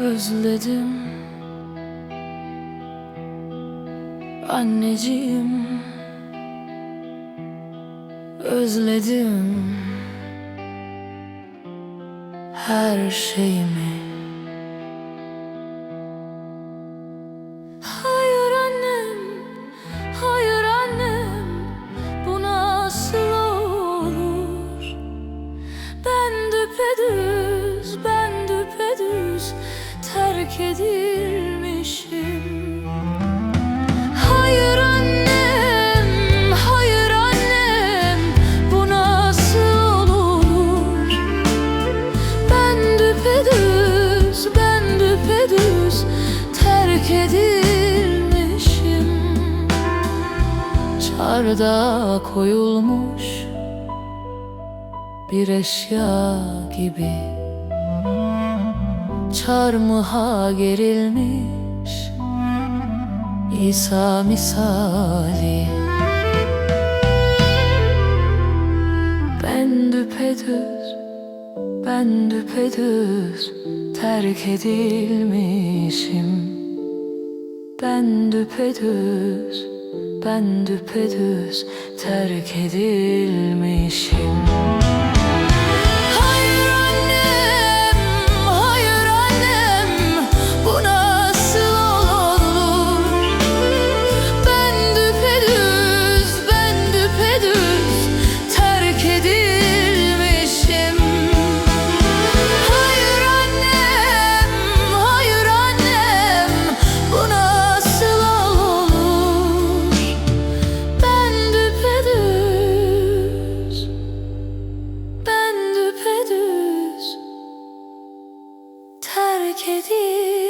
özledim. Anneciğim Özledim. Her şeyimi. Hayır annem Hayır annem. Bu nasıl olur. Ben düpedüz Ben düpedüz Terk edilmişim Hayır annem, hayır annem, bu nasıl olur? Ben düpedüz, ben düpedüz terk edilmişim. Çardağa koyulmuş bir eşya gibi Çarmıha gerilmiş? İsa misali. Ben düpedüz, ben düpedüz terk edilmişim. Ben düpedüz, ben düpedüz terk edilmişim terk edip